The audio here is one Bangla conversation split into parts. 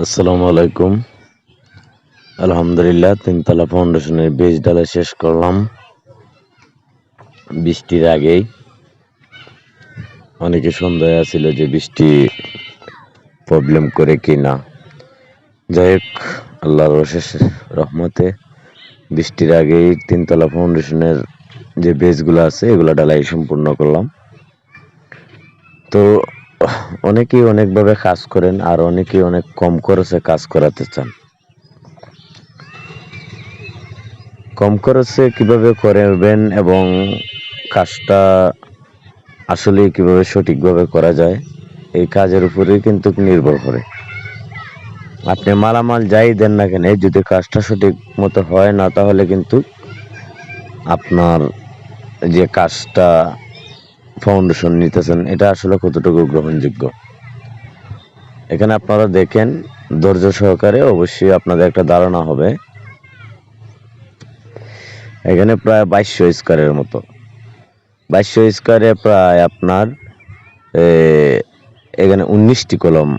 আসসালামু আলাইকুম। আলহামদুলিল্লাহ, তিনতলা ফাউন্ডেশনের বেজ ডালা শেষ করলাম। বৃষ্টির আগেই। অনেকে সন্দেহ আছিল যে বৃষ্টি প্রবলেম করে কি না যাই হোক, আল্লাহর অশেষ রহমতে বৃষ্টির আগেই তিনতলা ফাউন্ডেশনের যে বেজগুলো আছে, এগুলো ডালাই সম্পূর্ণ করলাম। তো অনেকেই অনেকভাবে কাজ করেন আর অনেকেই অনেক কম খরচে কাজ করাতে চান। কম খরচে কীভাবে করবেন এবং কাজটা আসলে কীভাবে সঠিকভাবে করা যায়, এই কাজের উপরেই কিন্তু নির্ভর করে। আপনি মালামাল যাই দেন না কেন, যদি কাজটা সঠিক মতো হয় না, তাহলে কিন্তু আপনার যে কাজটা ফাউন্ডেশন নিতেছেন, এটা আসলে কতটুকু গ্রহণযোগ্য? এখানে আপনারা দেখেন, ধৈর্য সহকারে অবশ্যই আপনাদের একটা ধারণা হবে। এখানে প্রায় বাইশশো স্কোয়ারের মতো। বাইশশো স্কোয়ারে প্রায় আপনার এখানে উনিশটি কলম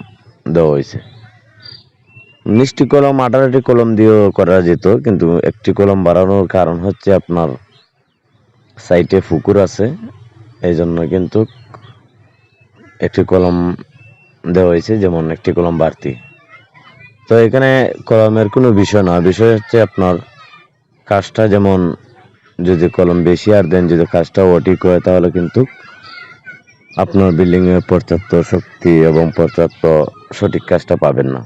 দেওয়া হয়েছে। উনিশটি কলম, আঠারোটি কলম দিয়েও করা যেত, কিন্তু একটি কলম বাড়ানোর কারণ হচ্ছে আপনার সাইটে পুকুর আছে। এই জন্য কিন্তু একটি কলম দেওয়া হয়েছে, যেমন একটি কলম বাড়তি। তো এখানে কলমের কোনো বিষয় না। বিষয় হচ্ছে আপনার কাজটা যেমন যদি কলম বেশি আর দেন, যদি কাজটা অটিক হয়, তাহলে কিন্তু আপনার বিল্ডিংয়ে পর্যাপ্ত শক্তি এবং পর্যাপ্ত সঠিক কাজটা পাবেন না।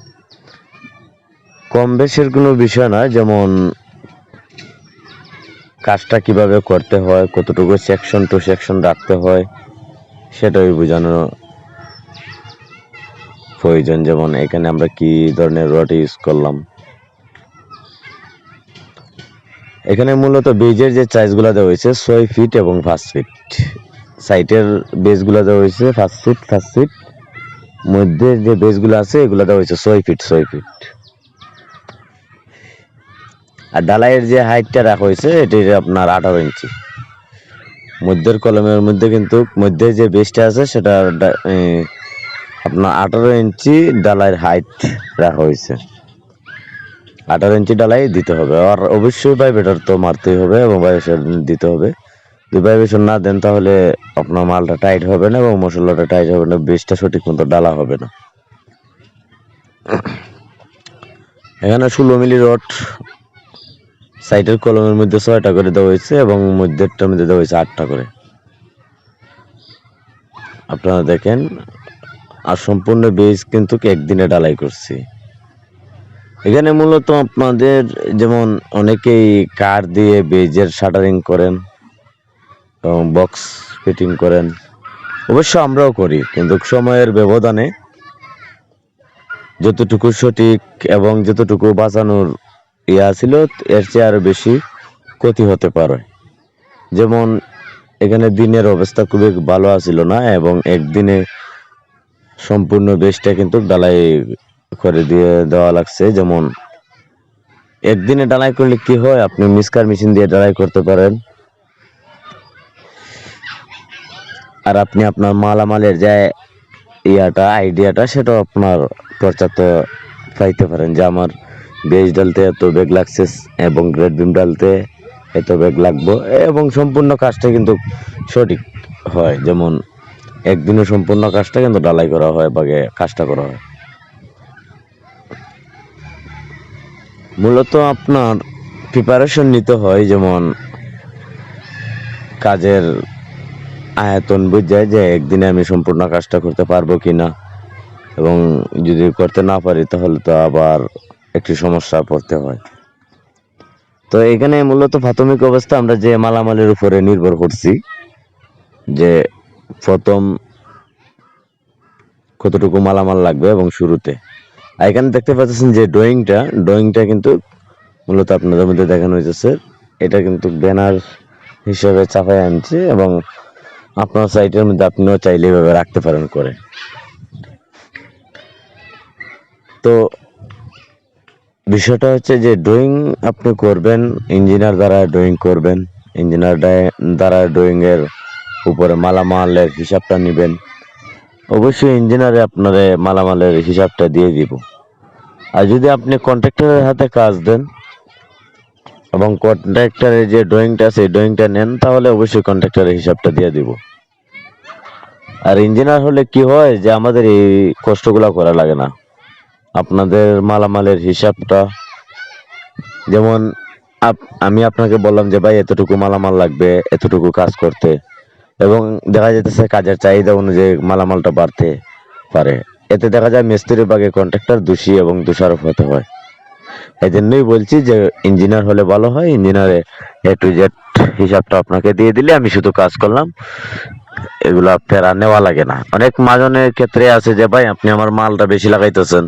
কম বেশির কোনো বিষয় না, যেমন কাজটা কীভাবে করতে হয়, কতটুকু সেকশন টু সেকশন রাখতে হয়, সেটাই বোঝানো প্রয়োজন। যেমন এখানে আমরা কি ধরনের রড ইউজ করলাম। এখানে মূলত বেজের যে চাইজগুলো দেওয়া হয়েছে, ছয় ফিট এবং পাঁচ ফিট সাইটের বেজগুলো দেওয়া হয়েছে, পাঁচ ফিট পাঁচ ফিট মধ্যে যে বেজগুলো আছে, এগুলো দেওয়া হয়েছে ছয় ফিট ছয় ফিট আর ডালাইয়ের যে হাইটটা রাখা হয়েছে এটি আপনার আঠারো ইঞ্চি। মধ্যের কলমের মধ্যে কিন্তু, মধ্যে যে বেসটা আছে, সেটা আপনার আঠারো ইঞ্চি ডালাইয়ের হাইট রাখা হয়েছে। আঠারো ইঞ্চি ডালাই দিতে হবে। আর অবশ্যই ভাইব্রেটার তো মারতেই হবে এবং ভাইব্রেশন দিতে হবে। যদি ভাইব্রেশন না দেন, তাহলে আপনার মালটা টাইট হবে না এবং মশলাটা টাইট হবে না, বেসটা সঠিক মতো ডালা হবে না। এখানে ষোলো মিলি রড সাইডের কলমের মধ্যে ছয়টা করে দেওয়া হয়েছে এবং মধ্যেরটার মধ্যে দেওয়া হয়েছে আটটা করে। আপনারা দেখেন, আর সম্পূর্ণ বেজ কিন্তু একদিনে ডালাই করছি। এখানে মূলত আপনাদের যেমন অনেকেই কার দিয়ে বেজের শাটারিং করেন এবং বক্স ফিটিং করেন, অবশ্য আমরাও করি, কিন্তু সময়ের ব্যবধানে যতটুকু সঠিক এবং যতটুকু বাঁচানোর ইয়া ছিল, এর চেয়ে আরও বেশি ক্ষতি হতে পারে। যেমন, এখানে দিনের অবস্থা খুবই ভালো আছিল না, এবং একদিনে সম্পূর্ণ বেশটা কিন্তু ডালাই করে দিয়ে দেওয়া লাগছে। যেমন, একদিনে ডালাই করলে কি হয়? আপনি মিসকার মেশিন দিয়ে ডালাই করতে পারেন। আর আপনি আপনার মালামালের যে ইয়াটা, আইডিয়াটা, সেটাও আপনার পর্যাপ্ত পাইতে পারেন। যে আমার বেজ ডালতে এত বেগ লাগছে এবং গ্রেড বিম ডালতে এত বেগ লাগবো এবং সম্পূর্ণ কাজটা কিন্তু সঠিক হয়। যেমন একদিনে সম্পূর্ণ কাজটা কিন্তু ডালাই করা হয় বাগে কাজটা করা হয়। মূলত আপনার প্রিপারেশন নিতে হয়, যেমন কাজের আয়তন বুঝে যে একদিনে আমি সম্পূর্ণ কাজটা করতে পারব কি না এবং যদি করতে না পারি, তাহলে তো আবার একটি সমস্যা পড়তে হয়। তো এখানে মূলত প্রাথমিক অবস্থা আমরা যে মালামালের উপরে নির্ভর করছি, যে প্রথম কতটুকু মালামাল লাগবে এবং শুরুতে। আর এখানে দেখতে পাচ্ছেন যে ড্রয়িংটা ড্রয়িংটা কিন্তু মূলত আপনাদের মধ্যে দেখানো হয়েছে এটা কিন্তু ব্যানার হিসেবে চাপাই আনছে এবং আপনার সাইটের মধ্যে আপনিও চাইলে এভাবে রাখতে পারেন করে। তো বিষয়টা হচ্ছে যে ড্রয়িং আপনি করবেন ইঞ্জিনিয়ার দ্বারা ড্রয়িং করবেন ইঞ্জিনিয়ার দ্বারা ড্রয়িং এর উপরে মালামালের হিসাবটা নেবেন। অবশ্যই ইঞ্জিনিয়ারে আপনারে মালামালের হিসাবটা দিয়ে দিব। আর যদি আপনি কন্ট্রাক্টরের হাতে কাজ দেন এবং কন্ট্রাক্টরের যে ড্রয়িংটা আছে ড্রয়িংটা নেন, তাহলে অবশ্যই কন্ট্রাক্টরের হিসাবটা দিয়ে দিব। আর ইঞ্জিনিয়ার হলে কি হয় যে আমাদের এই কষ্টগুলো করা লাগে না। আপনাদের মালামালের হিসাবটা। যেমন আমি আপনাকে বললাম যে, ভাই, এতটুকু মালামাল লাগবে, এতটুকু কাজ করতে। এবং দেখা যেতেছে কাজের চাহিদা অনুযায়ী মালামালটা বাড়তে পারে। এতে দেখা যায় মিস্ত্রি বাগে কন্ট্রাক্টর দোষী এবং দোষারোপ হতে হয়। এই জন্যই বলছি যে ইঞ্জিনিয়ার হলে ভালো হয় ইঞ্জিনিয়ারে এ টু জেড হিসাবটা আপনাকে দিয়ে দিলে আমি শুধু কাজ করলাম। এগুলা ফেরা নেওয়া লাগে না। অনেক মাজনের ক্ষেত্রে আছে যে, ভাই, আপনি আমার মালটা বেশি লাগাইতেছেন।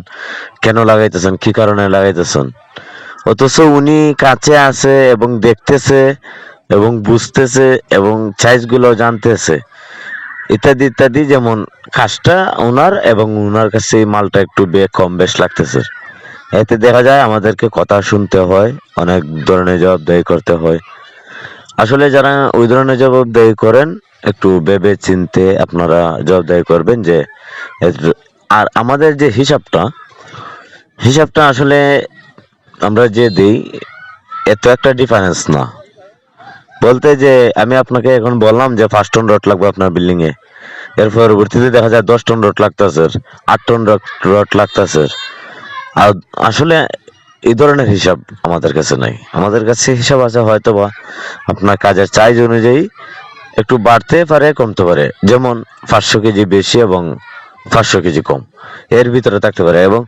কেন লাগাইতেছেন? কি কারণে লাগাইতেছেন? অথচ উনি কাছে আছে এবং দেখতেছে এবং বুঝতেছে এবং সাইজগুলো জানতেছে। ইত্যাদি ইত্যাদি, যেমন কাজটা ওনার এবং ওনার কাছে মালটা একটু বে, কম বেশ লাগতেছে। এতে দেখা যায় আমাদেরকে কথা শুনতে হয়, অনেক ধরনের জবাবদাহি করতে হয়। আসলে যারা ওই ধরনের জবাবদাহি করেন একটু ভেবে চিনতে আপনারা জবাবদাহি করবেন যে আর আমাদের যে হিসাবটা হিসাবটা আসলে আমরা যে দিই, এত একটা ডিফারেন্স না। বলতে যে, আমি আপনাকে এখন বললাম যে, পাঁচ টন রড লাগবে আপনার বিল্ডিং এ এর পরবর্তীতে দেখা যায় দশ টন রড লাগতেছে, আট টন রড লাগতেছে। আর আসলে এই ধরনের হিসাব আমাদের কাছে নাই। আমাদের কাছে হিসাব আছে হয়তো বা আপনার কাজের চাইজ অনুযায়ী একটু বাড়তে পারে, কমতে পারে। যেমন পাঁচশো কেজি বেশি এবং পাঁচশো কেজি কম। এর ভিতরে থাকতে পারে এবং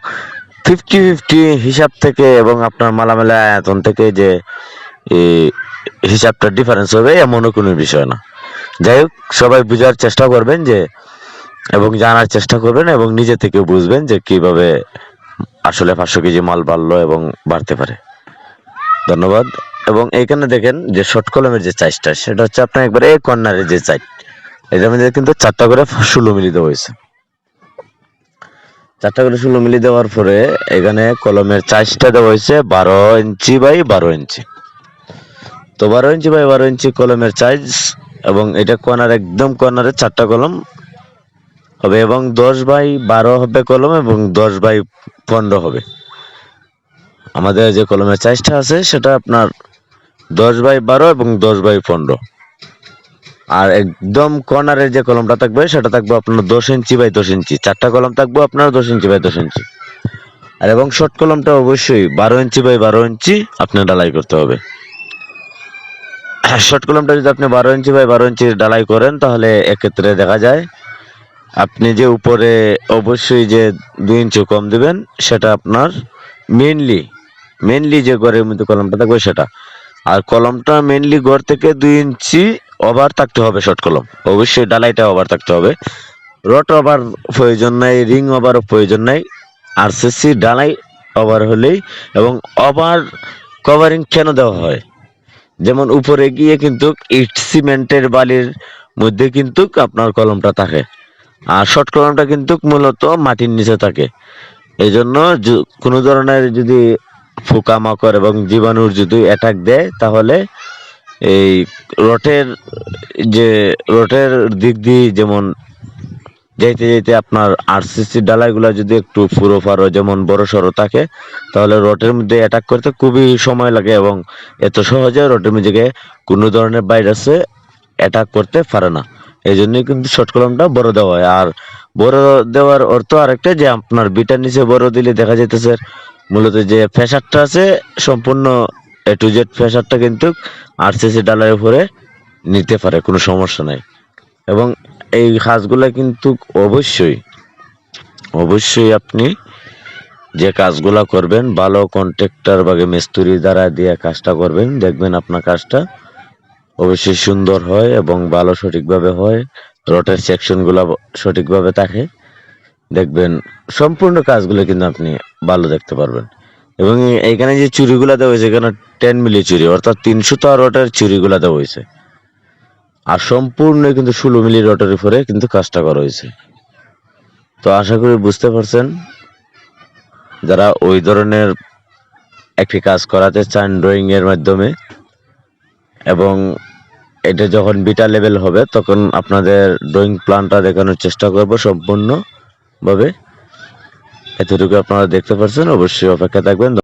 ফিফটি ফিফটি হিসাব থেকে এবং আপনার মালামালা আয়তন থেকে যে হিসাবটা ডিফারেন্স হবে, এমনও কোনো বিষয় না। যাই হোক, সবাই বোঝার চেষ্টা করবেন যে, এবং জানার চেষ্টা করবেন এবং নিজে থেকে বুঝবেন যে কীভাবে আসলে পাঁচশো কেজি মাল বাড়লো এবং বাড়তে পারে। ধন্যবাদ। এবং এইখানে দেখেন যে শর্ট কলমের যে চাইজটা সেটা হচ্ছে আপনার একবারে এই কর্নারের যে চাইজ এটার মধ্যে কিন্তু চারটা করে ষোলো মিলি দেওয়া হয়েছে। চারটা করে ষোলো মিলি দেওয়ার পরে এখানে কলমের চাইজটা দেওয়া হয়েছে বারো ইঞ্চি বাই বারো ইঞ্চি। তো বারো ইঞ্চি বাই বারো ইঞ্চি কলমের চাইজ এবং এটা কর্নার একদম কর্নারে চারটা কলম হবে এবং দশ বাই বারো হবে কলম এবং দশ বাই পনেরো হবে। আমাদের যে কলমের চাইজটা আছে, সেটা আপনার দশ বাই বারো এবং দশ বাই পনেরো। আর একদম কর্নারের যে কলমটা থাকবে, সেটা থাকবে আপনার দশ ইঞ্চি বাই দশ ইঞ্চি। চারটা কলম থাকবে আপনার দশ ইঞ্চি বাই দশ ইঞ্চি। আর এবং শর্ট কলমটা অবশ্যই বারো ইঞ্চি বাই বারো ইঞ্চি আপনার ডালাই করতে হবে। শর্ট কলমটা যদি আপনি বারো ইঞ্চি বাই বারো ইঞ্চি ডালাই করেন, তাহলে এক্ষেত্রে দেখা যায়, আপনি যে উপরে অবশ্যই যে দুই ইঞ্চি কম দিবেন, সেটা আপনার মেনলি মেনলি যে ঘরের মধ্যে কলমটা থাকবে সেটা। আর কলমটা মেনলি ঘর থেকে দুই ইঞ্চি ওভার থাকতে হবে শর্ট কলম। অবশ্যই ডালাইটা ওভার থাকতে হবে। রড ওভার প্রয়োজন নাই রিং ওভার প্রয়োজন নাই। আর সিসি ডালাই ওভার হলেই এবং ওভার কভারিং কেন দেওয়া হয়? যেমন উপরে গিয়ে কিন্তু ইট সিমেন্টের বালির মধ্যে কিন্তু আপনার কলমটা থাকে। আর শর্ট কলমটা কিন্তু মূলত মাটির নিচে থাকে। এই জন্য কোনো ধরনের যদি পোকামাকড় এবং জীবাণুর যদি অ্যাটাক দেয়, তাহলে এই রটের যে, রটের দিক দিয়ে যেমন যাইতে যাইতে আপনার আরসিসি ডালাইগুলো যদি একটু পুরো ফারো যেমন বড় সড়ো থাকে, তাহলে রটের মধ্যে অ্যাটাক করতে খুবই সময় লাগে এবং এত সহজে রটের মধ্যে কোনো ধরনের ভাইরাসে অ্যাটাক করতে পারে না। এই জন্যই কিন্তু শর্ট কলমটা বড় দেওয়া হয়। আর বড় দেওয়ার অর্থ আরেকটা যে, আপনার বিটার নিচে বড় দিলে দেখা যেতেছে মূলত যে ফ্যাসারটা আছে, সম্পূর্ণ এ টু জেড ফ্যাসারটা কিন্তু আরসিসি ডালার উপরে নিতে পারে, কোনো সমস্যা নাই। এবং এই কাজগুলো কিন্তু অবশ্যই অবশ্যই আপনি যে কাজগুলা করবেন, ভালো কন্ট্রাক্টর বা মিস্ত্রি দ্বারা দিয়ে কাজটা করবেন, দেখবেন আপনার কাজটা অবশ্যই সুন্দর হয় এবং ভালো সঠিকভাবে হয় রটের সেকশনগুলো সঠিকভাবে থাকে। দেখবেন, সম্পূর্ণ কাজগুলো কিন্তু আপনি ভালো দেখতে পারবেন। এবং এইখানে যে চুরিগুলা দেওয়া হয়েছে, এখানে টেন মিলি চুরি অর্থাৎ তিনশো তার রটের চুরিগুলা দেওয়া হয়েছে। আর সম্পূর্ণ কিন্তু ষোলো মিলি রটের উপরে কিন্তু কাজটা করা হয়েছে। তো আশা করি বুঝতে পারছেন, যারা ওই ধরনের একটি কাজ করাতে চান ড্রয়িং এর মাধ্যমে, এবং এটা যখন বিটা লেভেল হবে, তখন আপনাদের ড্রয়িং প্ল্যানটা দেখানোর চেষ্টা করব সম্পূর্ণভাবে এতটুকু আপনারা দেখতে পাচ্ছেন অবশ্যই অপেক্ষা থাকবেন।